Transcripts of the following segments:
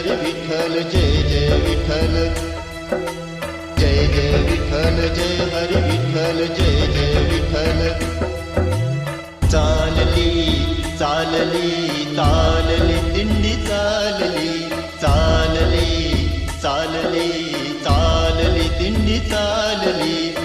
हरी विठ्ठल जय जय विठल जय जय विठल जय हरी विठल जय जय विठल चालली चालली चालली दिंडी चालली. चालली चालली चालली दिंडी चालली.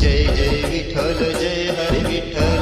जय जय विठल जय हरि विठ्ठल।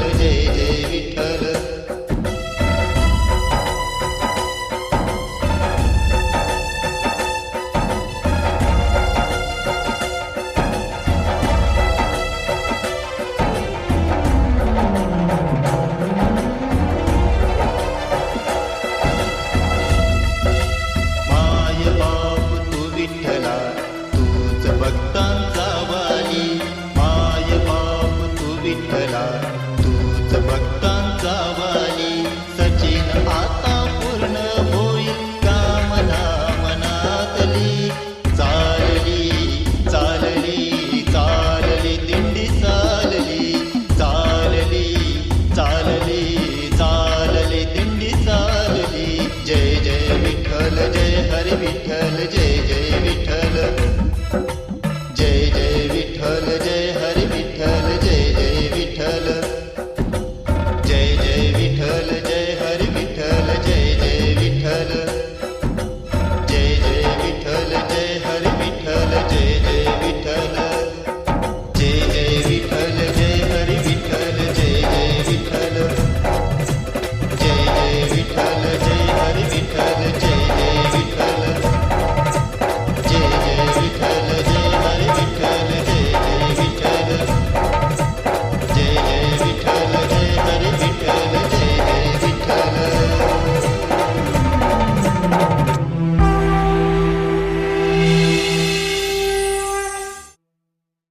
I